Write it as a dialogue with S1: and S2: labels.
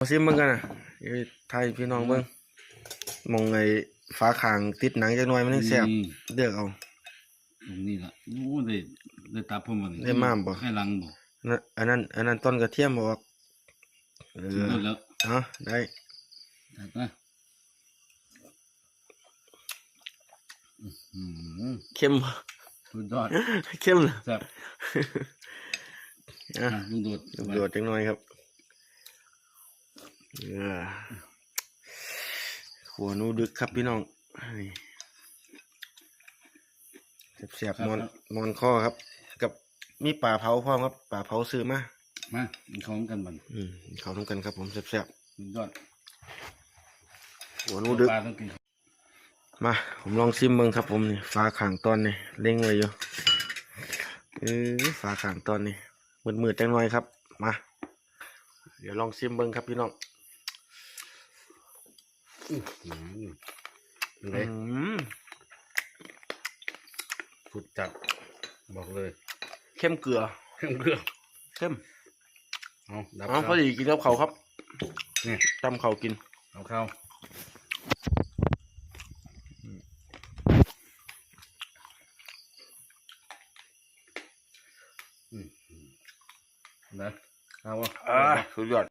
S1: มาซิมเบิ่งกันนะเดี๋ยวไทยพี่น้องเบิ่งมองไอ้ฟ้าคางติดหนังจักหน่อยมันนึงแซ่บ
S2: นี่
S1: เลือกเอา
S2: ตรงนี้ล่ะโอ้ได้ได้ตับพร้อมกัน
S1: ได้ม่ามบ่
S2: ให้ลังบ่
S1: นั่นอันนั้น อันนั้นต้นกระเทียมบ่ออกเอ
S2: สุด
S1: อย
S2: อดแล้ว
S1: เนาะได้
S2: ตัดนะอืม
S1: เข้ม
S2: สุดยอด
S1: เข้มเลย
S2: แซ่บ
S1: อะ
S2: อะลุงโดด
S1: โดดจังหน่อยครับ เออหัวหนูดึกครับพี่น้องนี่เสียบๆมอนมอนข้อครับ กับมีป่าเผาพร้อมครับป่าเผาซื้อมา
S2: มากินของกันบัน
S1: อืมเขาทำกันครับ ผมแซ่บ
S2: สุดยอด
S1: ๆหัวหนูดึก
S2: ปลาต้องกิน
S1: มาผมลองชิมเบิ่งครับ ผมนี่ฟ้าขางตอนนี่เล่งไว้อยู่เออฟ้าขางตอนนี่มืดๆจังหน่อยครับ มา เดี๋ยวลองชิมเบิ่งครับพี่น้อง
S2: อืม
S1: อื
S2: เลย
S1: ม
S2: สุดจัดบอกเลย
S1: เข้มเกลือ
S2: เครื่องเครื่อง
S1: เข้ม
S2: เอาดับ
S1: อ๋อพอดีกินกับเขาวครับ
S2: นี่
S1: จำเขาวกิน
S2: เอาเข้าอืมนะเอาวะ
S1: อ่าสุดยอด